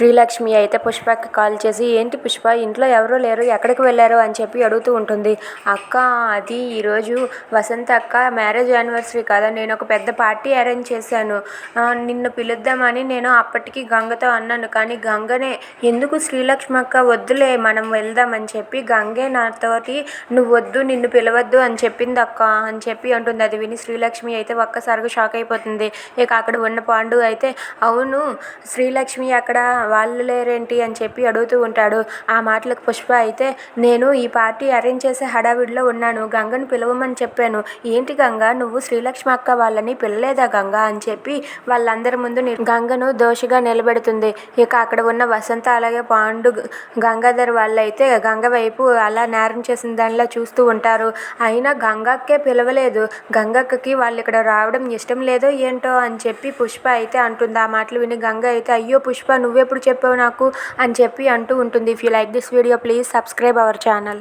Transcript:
శ్రీలక్ష్మి అయితే పుష్పకి కాల్ చేసి ఏంటి పుష్ప ఇంట్లో ఎవరూ లేరు ఎక్కడికి వెళ్ళారు? అని చెప్పి అడుగుతూ ఉంటుంది. అక్క అది ఈరోజు వసంత అక్క మ్యారేజ్ యానివర్సరీ కదా నేను ఒక పెద్ద పార్టీ అరేంజ్ చేశాను. నిన్ను పిలుద్దామని నేను అప్పటికి గంగతో అన్నాను కానీ గంగనే ఎందుకు శ్రీలక్ష్మి అక్క వద్దులే మనం వెళ్దామని చెప్పి గంగే నాతోటి నువ్వు వద్దు నిన్ను పిలవద్దు అని చెప్పింది అక్క అని చెప్పి అంటుంది. అది విని శ్రీలక్ష్మి అయితే ఒక్కసారిగా షాక్ అయిపోతుంది. ఇక అక్కడ ఉన్న పాండు అయితే అవును శ్రీలక్ష్మి అక్కడ వాళ్ళు లేరేంటి అని చెప్పి అడుగుతూ ఉంటాడు. ఆ మాటలకు పుష్ప అయితే నేను ఈ పార్టీ అరేంజ్ చేసే హడావిడిలో ఉన్నాను. గంగను పిలవమని చెప్పాను. ఏంటి గంగ? నువ్వు శ్రీలక్ష్మి అక్క వాళ్ళని పిల్లలేదా గంగ? అని చెప్పి వాళ్ళందరి ముందు గంగను దోషిగా నిలబెడుతుంది. ఇక అక్కడ ఉన్న వసంత అలాగే పాండు గంగాధర్ వాళ్ళైతే గంగ వైపు అలా నేరం చేసిన దానిలా చూస్తూ ఉంటారు. అయినా గంగక్కే పిలవలేదు. గంగక్కకి వాళ్ళు ఇక్కడ రావడం ఇష్టం లేదో ఏంటో అని చెప్పి పుష్ప అయితే అంటుంది. ఆ మాటలు విని గంగ అయితే అయ్యో పుష్ప నువ్వే ఎప్పుడు చెప్పావు నాకు అని చెప్పి అంటూ ఉంటుంది. If you like this video please subscribe our channel